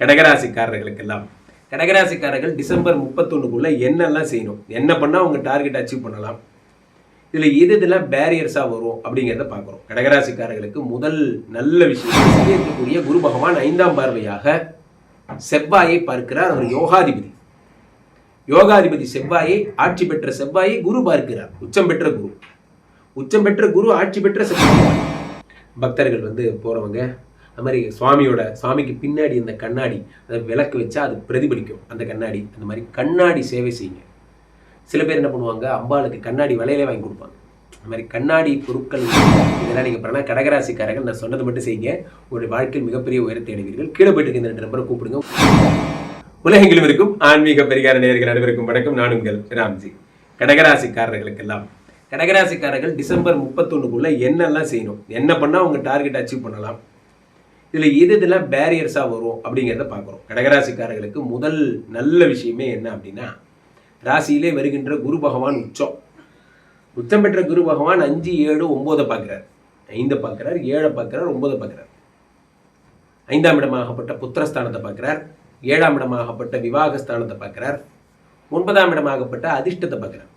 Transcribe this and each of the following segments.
கடகராசிக்காரர்களுக்கெல்லாம். கடகராசிக்காரர்கள் டிசம்பர் முப்பத்தொன்னுக்குள்ள என்னெல்லாம் செய்யணும்? என்ன பண்ணால் அவங்க டார்கெட் அச்சீவ் பண்ணலாம்? இதில் எது இதெல்லாம் பேரியர்ஸாக வரும் அப்படிங்கிறத பார்க்குறோம். கடகராசிக்காரர்களுக்கு முதல் நல்ல விஷயம் இருக்கக்கூடிய குரு பகவான் ஐந்தாம் பார்வையாக செவ்வாயை பார்க்கிறார். அவர் யோகாதிபதி. யோகாதிபதி செவ்வாயை ஆட்சி பெற்ற செவ்வாயை குரு பார்க்கிறார். உச்சம் பெற்ற குரு. உச்சம் பெற்ற குரு ஆட்சி பெற்ற செவ்வாய். பக்தர்கள் வந்து போகிறவங்க அது மாதிரி சுவாமியோட சுவாமிக்கு பின்னாடி இந்த கண்ணாடி அதை விளக்கு வச்சா அது பிரதிபலிக்கும். அந்த கண்ணாடி அந்த மாதிரி கண்ணாடி சேவை செய்யுங்க. சில பேர் என்ன பண்ணுவாங்க அம்பாளுக்கு கண்ணாடி விலையிலே வாங்கி கொடுப்பாங்க. அந்த மாதிரி கண்ணாடி பொருட்கள் இதெல்லாம் நீங்கள் பண்ணால் கடகராசிக்காரர்கள் நான் சொன்னது மட்டும் செய்யுங்க. உங்களுடைய வாழ்க்கையில் மிகப்பெரிய உயரத்தை அடைவீர்கள். கீழே போயிட்டு இருக்க இந்த நம்பரை கூப்பிடுங்க. உலகெங்கிலும் இருக்கும். ஆன்மீக பரிகார நேர்கள் அனைவருக்கும் வணக்கம். நான் உங்கள் ராம்ஜி. கடகராசிக்காரர்களுக்கெல்லாம். கடகராசிக்காரர்கள் டிசம்பர் முப்பத்தொன்னுக்குள்ள என்னெல்லாம் செய்யணும்? என்ன பண்ணால் அவங்க டார்கெட் அச்சீவ் பண்ணலாம்? இதில் எது இதெல்லாம் பேரியர்ஸாக வரும் அப்படிங்கிறத பார்க்குறோம். கடகராசிக்காரர்களுக்கு முதல் நல்ல விஷயமே என்ன அப்படின்னா ராசியிலே வருகின்ற குரு பகவான் உச்சம். உச்சம் பெற்ற குரு பகவான் அஞ்சு ஏழு ஒம்போதை பார்க்குறார். ஐந்தை பார்க்குறார் ஏழை பார்க்குறார் ஒன்பதை பார்க்குறார். ஐந்தாம் இடமாகப்பட்ட புத்திரஸ்தானத்தை பார்க்குறார். ஏழாம் இடமாகப்பட்ட விவாகஸ்தானத்தை பார்க்குறார். ஒன்பதாம் இடமாகப்பட்ட அதிர்ஷ்டத்தை பார்க்குறார்.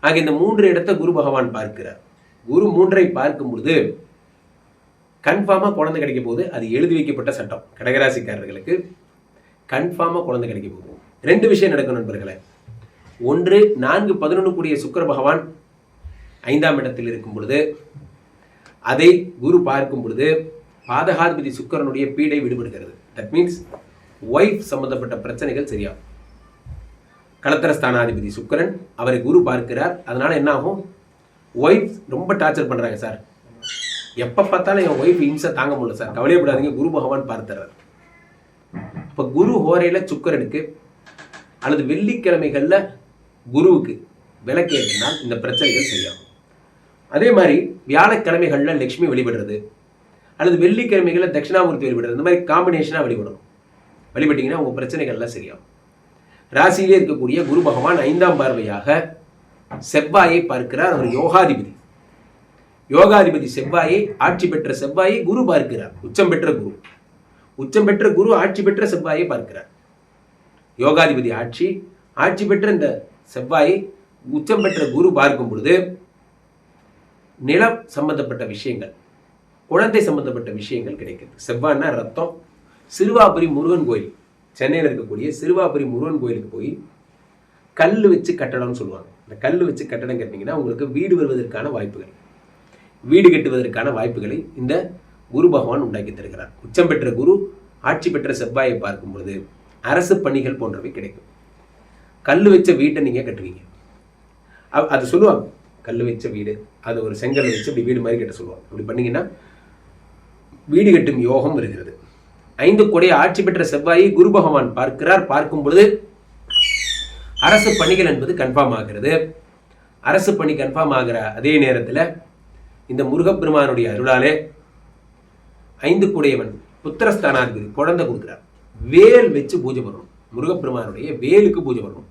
ஆக இந்த மூன்று இடத்தை குரு பகவான் பார்க்கிறார். குரு மூன்றை பார்க்கும் பொழுது கன்ஃபார்மாக குழந்தை கிடைக்க போது அது எழுதி வைக்கப்பட்ட சட்டம். கடகராசிக்காரர்களுக்கு கன்ஃபார்மாக குழந்தை கிடைக்க போகுது ரெண்டு விஷயம் நடக்கும் நண்பர்களே. ஒன்று நான்கு பதினொன்று கூடிய சுக்கர பகவான் ஐந்தாம் இடத்தில் இருக்கும் பொழுது அதை குரு பார்க்கும் பொழுது பாதகாதிபதி சுக்கிரனுடைய பீடை விடுபடுகிறது. தட் மீன்ஸ் ஒய்ஃப் சம்பந்தப்பட்ட பிரச்சனைகள் சரியாகும். களத்திர ஸ்தானாதிபதி அவரை குரு பார்க்கிறார். அதனால் என்ன ஆகும் ஒய்ஃப் ரொம்ப டார்ச்சர் பண்ணுறாங்க சார் எப்போ பார்த்தாலும் என் ஒய்ஃப் இம்சை தாங்க முடியல சார் கவலையப்படாதீங்க குரு பகவான் பார்த்துறாரு இப்போ குரு ஹோரையில் சுக்கரனுக்கு அல்லது வெள்ளிக்கிழமைகளில் குருவுக்கு விளக்கேற்றினால் இந்த பிரச்சனைகள் சரியாகும். அதே மாதிரி வியாழக்கிழமைகளில் லக்ஷ்மி வழிபடுறது. அல்லது வெள்ளிக்கிழமைகளில் தட்சிணாமூர்த்தி வழிபடுறது. இந்த மாதிரி காம்பினேஷனாக வழிபடணும். வழிபட்டிங்கன்னா உங்கள் பிரச்சனைகள்லாம் சரியாகும். ராசியிலே இருக்கக்கூடிய குரு பகவான் ஐந்தாம் பார்வையாக செவ்வாயை பார்க்கிறார். அவர் யோகாதிபதி. யோகாதிபதி செவ்வாயை ஆட்சி பெற்ற செவ்வாயை குரு பார்க்கிறார். உச்சம் பெற்ற குரு. உச்சம் பெற்ற குரு ஆட்சி பெற்ற செவ்வாயை பார்க்கிறார். யோகாதிபதி ஆட்சி ஆட்சி பெற்ற இந்த செவ்வாயை உச்சம் பெற்ற குரு பார்க்கும் பொழுது நிலம் சம்பந்தப்பட்ட விஷயங்கள் குழந்தை சம்பந்தப்பட்ட விஷயங்கள் கிடைக்குது செவ்வாய்னா ரத்தம். சிறுவாபுரி முருகன் கோயில் சென்னையில் இருக்கக்கூடிய சிறுவாபுரி முருகன் கோயிலுக்கு போய் கல் வச்சு கட்டடம்னு சொல்லுவாங்க. இந்த கல் வச்சு கட்டடம் கட்டினீங்கன்னா உங்களுக்கு வீடு வருவதற்கான வாய்ப்புகள். வீடு கட்டுவதற்கான வாய்ப்புகளை இந்த குரு பகவான் உண்டாக்கி தருகிறார். உச்சம் பெற்ற குரு ஆட்சி பெற்ற செவ்வாயை பார்க்கும் பொழுது அரசு பணிகள் போன்றவை கிடைக்கும். கல் வச்ச வீட்டை நீங்கள் கட்டுவீங்க. அது சொல்லுவாங்க கல் வச்ச வீடு அது ஒரு செங்கல் வச்சு இப்படி வீடு மாதிரி கட்ட சொல்லுவாங்க. அப்படி பண்ணீங்கன்னா வீடு கட்டும் யோகம் வருகிறது. ஐந்து கொடை ஆட்சி பெற்ற செவ்வாயை குரு பகவான் பார்க்கிறார். பார்க்கும் பொழுது அரசு பணிகள் என்பது கன்ஃபார்ம் ஆகிறது. அரசு பணி கன்ஃபார்ம் ஆகிற அதே நேரத்தில் இந்த முருகப்பெருமானுடைய அருளாலே ஐந்து குடையவன் புத்திரஸ்தானாதிபதி குழந்தை கொடுக்குறார். வேல் வச்சு பூஜை பண்ணணும். முருகப்பெருமானுடைய வேலுக்கு பூஜை பண்ணணும்.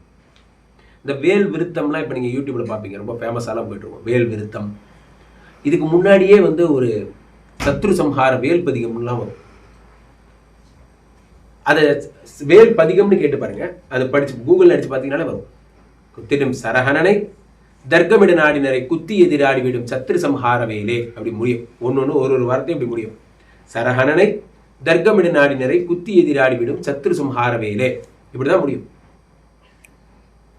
இந்த வேல் விருத்தம்லாம் இப்போ நீங்கள் யூடியூப்ல பார்ப்பீங்க ரொம்ப ஃபேமஸாலாம் போயிட்டு வேல் விருத்தம். இதுக்கு முன்னாடியே வந்து ஒரு சத்ரு சம்ஹார வேல் பதிகம்லாம் வரும். அதை வேல் பதிகம்னு கேட்டு பாருங்க. அதை படிச்சு கூகுளில் அடித்து பார்த்தீங்கன்னாலே வரும். குத்திடும் சரஹணனை தர்க்கமிடு நாடினரை குத்தி எதிராடி விடும் சத்ரு சம்ஹார வேலே அப்படி முடியும். ஒன்று ஒன்று ஒரு ஒரு வார்த்தையும் இப்படி முடியும். சரஹணனை தர்க்கமிடு நாடினரை குத்தி எதிராடி விடும் சத்ரு சம்ஹார வேலே இப்படிதான் முடியும்.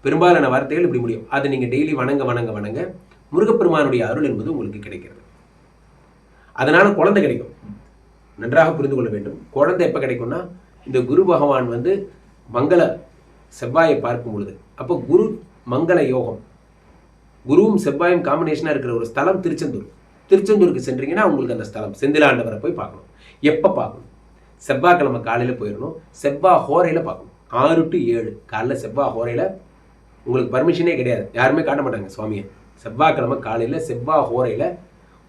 பெரும்பாலான வார்த்தைகள் இப்படி முடியும். அதை நீங்க டெய்லி வணங்க வணங்க வணங்க முருகப்பெருமானுடைய அருள் என்பது உங்களுக்கு கிடைக்கிறது. அதனால குழந்தை கிடைக்கும். நன்றாக புரிந்து கொள்ள வேண்டும். குழந்தை எப்போ கிடைக்கும்னா இந்த குரு பகவான் வந்து மங்கள செவ்வாயை பார்க்கும் பொழுது. அப்போ குரு மங்கள யோகம். குருவும் செவ்வாயும் காம்பினேஷனாக இருக்கிற ஒரு ஸ்தலம் திருச்செந்தூர். திருச்செந்தூருக்கு சென்றீங்கன்னா உங்களுக்கு அந்த ஸ்தலம் செந்திலாண்டவரை போய் பார்க்கணும். எப்போ பார்க்கணும்? செவ்வாய்க்கிழமை காலையில் போயிடணும் செவ்வாய் ஹோரையில் பார்க்கணும். ஆறு டு ஏழு. காலைல செவ்வாய் ஹோரையில் உங்களுக்கு பர்மிஷனே கிடையாது. யாருமே காட்ட மாட்டாங்க சுவாமியை. செவ்வாய்க்கிழமை காலையில் செவ்வாய் ஹோரையில்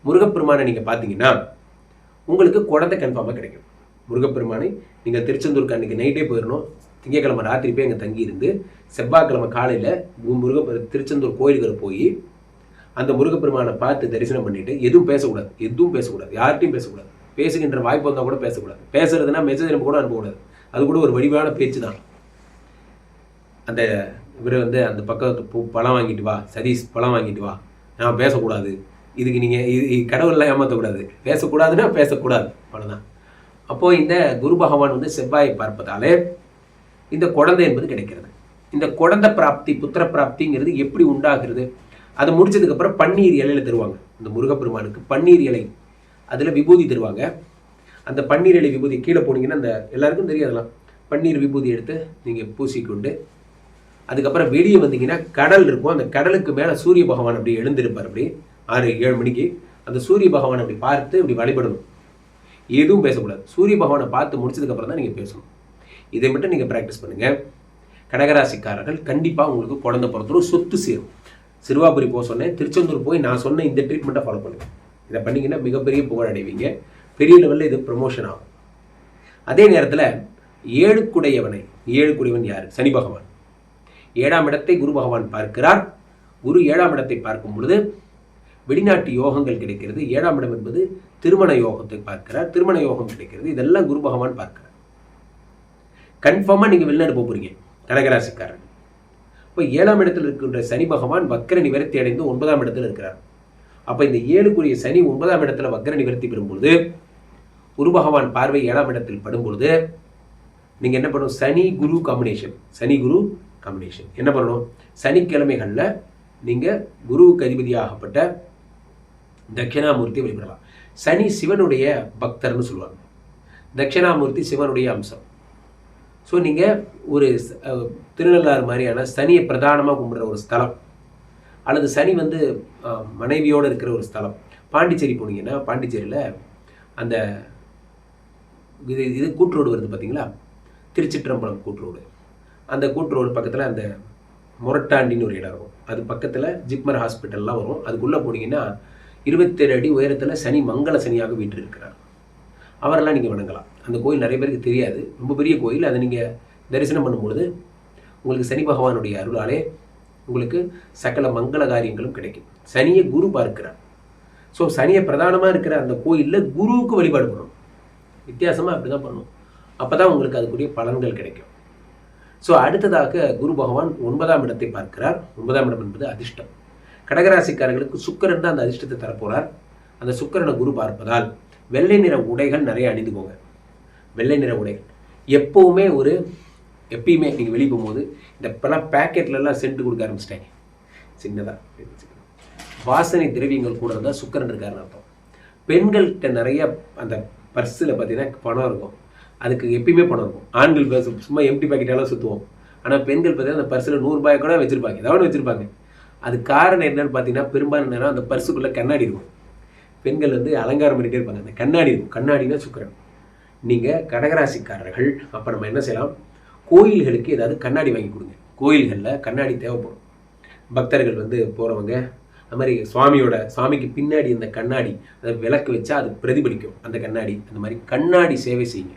முருகப்பெருமானை நீங்கள் பார்த்தீங்கன்னா உங்களுக்கு குழந்தை கன்ஃபார்மாக கிடைக்கும். முருகப்பெருமானை நீங்கள் திருச்செந்தூருக்கு அன்றைக்கி நைட்டே போயிடணும் திங்கக்கிழமை ராத்திரி போய் அங்கே தங்கி இருந்து செவ்வாய்க்கிழமை காலையில் முருக திருச்செந்தூர் கோயில்கள் போய் அந்த முருகப்பெருமானை பார்த்து தரிசனம் பண்ணிட்டு எதுவும் பேசக்கூடாது. எதுவும் பேசக்கூடாது. யார்கிட்டையும் பேசக்கூடாது. பேசுகின்ற வாய்ப்பு வந்தால் கூட பேசக்கூடாது. பேசுறதுன்னா மெசேஜ் நம்ம கூட அனுப்பக்கூடாது. அது கூட ஒரு வடிவான பேச்சு தான். அந்த இவர் வந்து அந்த பக்கத்து பூ பழம் வாங்கிட்டு வா சதீஷ் பழம் வாங்கிட்டு வா. நான் பேசக்கூடாது. இதுக்கு நீங்கள் இது இது கடவுள்லாம் ஏமாற்றக்கூடாது பேசக்கூடாதுன்னா பேசக்கூடாது. அவ்வளோதான் அப்போது இந்த குரு பகவான் வந்து செவ்வாயை பார்ப்பதாலே இந்த குழந்தை என்பது கிடைக்கிறது. இந்த குழந்தை பிராப்தி புத்திர பிராப்திங்கிறது எப்படி உண்டாகிறது? அது முடிச்சதுக்கப்புறம் பன்னீர் இலையில தருவாங்க. இந்த முருகப்பெருமானுக்கு பன்னீர் இலை. அதில் விபூதி தருவாங்க. அந்த பன்னீர் இலை விபூதி கீழே போனீங்கன்னா அந்த எல்லாருக்கும் தெரியாதலாம் பன்னீர் விபூதி எடுத்து நீங்கள் பூசிக்கொண்டு அதுக்கப்புறம் வெளியே வந்தீங்கன்னா கடல் இருக்கும். அந்த கடலுக்கு மேலே சூரிய பகவான் அப்படி எழுந்திருப்பார் அப்படி. ஆறு ஏழு மணிக்கு. அந்த சூரிய பகவான் அப்படி பார்த்து இப்படி வழிபடணும். எதுவும் பேசக்கூடாது. சூரிய பகவானை பார்த்து முடிச்சதுக்கப்புறம் தான் நீங்கள் பேசணும். இதை மட்டும் நீங்கள் ப்ராக்டிஸ் பண்ணுங்கள் கடகராசிக்காரர்கள் கண்டிப்பாக உங்களுக்கு குழந்தை பிறந்துடும் சொத்து சேரும். சிறுவாபுரி போக சொன்னேன் திருச்செந்தூர் போய் நான் சொன்ன இந்த ட்ரீட்மெண்ட்டை ஃபாலோ பண்ணுங்கள் இதை பண்ணிங்கன்னா மிகப்பெரிய புகழ் அடைவீங்க. பெரிய லெவலில் இது ப்ரமோஷன் ஆகும். அதே நேரத்தில் ஏழுக்குடையவனை ஏழுக்குடையவன் யார்? சனி பகவான். ஏழாம் இடத்தை குரு பகவான் பார்க்கிறார். குரு ஏழாம் இடத்தை பார்க்கும் பொழுது வெளிநாட்டு யோகங்கள் கிடைக்கிறது. ஏழாம் இடம் என்பது திருமண யோகத்தை பார்க்கிறார். திருமண யோகம் கிடைக்கிறது. இதெல்லாம் குரு பகவான் பார்க்கிறார். கன்ஃபார்மாக நீங்கள் வெளிநாடு போக போகிறீங்க கடகராசிக்காரன் இப்போ ஏழாம் இடத்தில் இருக்கின்ற சனி பகவான் வக்கர நிவர்த்தி அடைந்து ஒன்பதாம் இடத்தில் இருக்கிறார். அப்போ இந்த ஏழுக்குரிய சனி ஒன்பதாம் இடத்துல வக்கர நிவர்த்தி பெறும்பொழுது குரு பகவான் பார்வை ஏழாம் இடத்தில் படும்பொழுது நீங்கள் என்ன பண்ணணும்? சனி குரு காம்பினேஷன் சனி குரு காம்பினேஷன் என்ன பண்ணணும்? சனிக்கிழமைகளில் நீங்கள் குருவுக்கு அதிபதியாகப்பட்ட தட்சிணாமூர்த்தி வழிபடலாம் சனி சிவனுடைய பக்தர்னு சொல்லுவாங்க. தட்சிணாமூர்த்தி சிவனுடைய அம்சம். ஸோ நீங்கள் ஒரு திருநள்ளாறு மாதிரியான சனியை பிரதானமாக கும்பிட்ற ஒரு ஸ்தலம். அல்லது சனி வந்து மனைவியோடு இருக்கிற ஒரு ஸ்தலம். பாண்டிச்சேரி போனீங்கன்னா பாண்டிச்சேரியில் அந்த இது இது கூட்டுரோடு வருது பார்த்தீங்களா திருச்சிற்றம்பலம் கூட்டுரோடு. அந்த கூட்டுரோடு பக்கத்தில் அந்த முரட்டாண்டின்னு ஒரு இடம் இருக்கும். அது பக்கத்தில் ஜிப்மர் ஹாஸ்பிட்டல்லாம் வரும். அதுக்குள்ளே போனீங்கன்னா இருபத்தேழு அடி உயரத்தில் சனி மங்கள சனியாக வீட்டு இருக்கிறார் அவரெல்லாம் நீங்கள் வணங்கலாம். அந்த கோயில் நிறைய பேருக்கு தெரியாது. ரொம்ப பெரிய கோயில். அதை நீங்கள் தரிசனம் பண்ணும்பொழுது உங்களுக்கு சனி பகவானுடைய அருளாலே உங்களுக்கு சகல மங்கள காரியங்களும் கிடைக்கும். சனியை குரு பார்க்கிறார். ஸோ சனியை பிரதானமாக இருக்கிற அந்த கோயிலில் குருவுக்கு வழிபாடு பண்ணணும். வித்தியாசமாக அப்படி தான் பண்ணணும். அப்போ தான் உங்களுக்கு அதுக்குரிய பலன்கள் கிடைக்கும். ஸோ அடுத்ததாக குரு பகவான் ஒன்பதாம் இடத்தை பார்க்கிறார். ஒன்பதாம் இடம் என்பது அதிர்ஷ்டம். கடகராசிக்காரர்களுக்கு சுக்கரன் தான் அந்த அதிர்ஷ்டத்தை தரப்போகிறார் அந்த சுக்கிரனை குரு பார்ப்பதால் வெள்ளை நிற உடைகள் நிறைய அணிந்துக்கோங்க. வெள்ளை நிற உடைகள் எப்போவுமே ஒரு எப்பயுமே நீங்கள் வெளியே போகும்போது இந்த இப்போலாம் பேக்கெட்லலாம் சென்ட் கொடுக்க ஆரம்பிச்சிட்டாங்க சின்னதாக வாசனை திரவியங்கள் கூட இருந்தால் சுக்கிரன் இருக்காருன்னு அர்த்தம். பெண்கள்கிட்ட நிறைய அந்த பர்ஸில் பார்த்தீங்கன்னா பணம் இருக்கும். அதுக்கு எப்பயுமே பணம் இருக்கும். ஆண்கள் சும்மா எம்டி பாக்கெட்டாலாம் சுற்றுவோம் ஆனால் பெண்கள் பார்த்தீங்கன்னா அந்த பர்ஸில் நூறுரூபாய் கூட வச்சுருப்பாங்க. ஏதாவது வச்சுருப்பாங்க. அது காரணம் என்னன்னு பார்த்தீங்கன்னா பெரும்பாலான நேரம் அந்த பர்ஸுக்குள்ளே கண்ணாடி இருக்கும். பெண்கள் வந்து அலங்காரம் பண்ணிகிட்டே இருப்பாங்க. அந்த கண்ணாடி இருக்கும். கண்ணாடினா சுக்கிரன். நீங்கள் கடகராசிக்காரர்கள் அப்போ நம்ம என்ன செய்யலாம்? கோயில்களுக்கு ஏதாவது கண்ணாடி வாங்கி கொடுங்க. கோயில்களில் கண்ணாடி தேவைப்படும். பக்தர்கள் வந்து போகிறவங்க அது மாதிரி சுவாமியோட சுவாமிக்கு பின்னாடி இந்த கண்ணாடி அதை விளக்கு வச்சா அது பிரதிபலிக்கும். அந்த கண்ணாடி அந்த மாதிரி கண்ணாடி சேவை செய்யுங்க.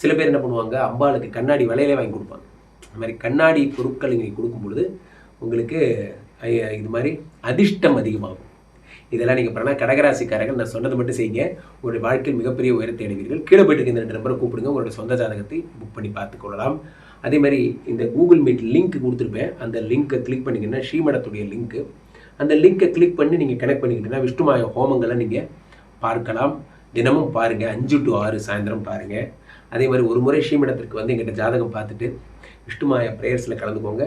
சில பேர் என்ன பண்ணுவாங்க? அம்பாளுக்கு கண்ணாடி விலையிலே வாங்கி கொடுப்பாங்க. அந்த மாதிரி கண்ணாடி பொருட்கள் நீங்கள் கொடுக்கும் பொழுது உங்களுக்கு இது மாதிரி அதிர்ஷ்டம் அதிகமாகும். இதெல்லாம் நீங்கள் பண்ணால் கடகராசிக்காரர்கள் நான் சொன்னது மட்டும் செய்யுங்க. உங்களுடைய வாழ்க்கையில் மிகப்பெரிய உயரத்தை அடைவீர்கள் கீழே போயிட்டு இருக்க இந்த ரெண்டு நம்பரை கூப்பிடுங்க. உங்களுடைய சொந்த ஜாதகத்தை புக் பண்ணி பார்த்துக்கொள்ளலாம் அதே மாதிரி இந்த கூகுள் மீட் லிங்க் கொடுத்துருப்பேன். அந்த லிங்க்கை கிளிக் பண்ணிங்கன்னா ஸ்ரீமடத்துடைய லிங்க்கு அந்த லிங்கை கிளிக் பண்ணி நீங்கள் கனெக்ட் பண்ணிக்கிட்டீங்கன்னா விஷ்ணுமாய ஹோமங்களை நீங்கள் பார்க்கலாம். தினமும் பாருங்கள் அஞ்சு டு ஆறு சாயந்தரம் பாருங்கள் அதே மாதிரி ஒரு முறை ஸ்ரீமடத்திற்கு வந்து எங்கிட்ட ஜாதகம் பார்த்துட்டு விஷ்ணுமாய ப்ரேயர்ஸில் கலந்துக்கோங்க.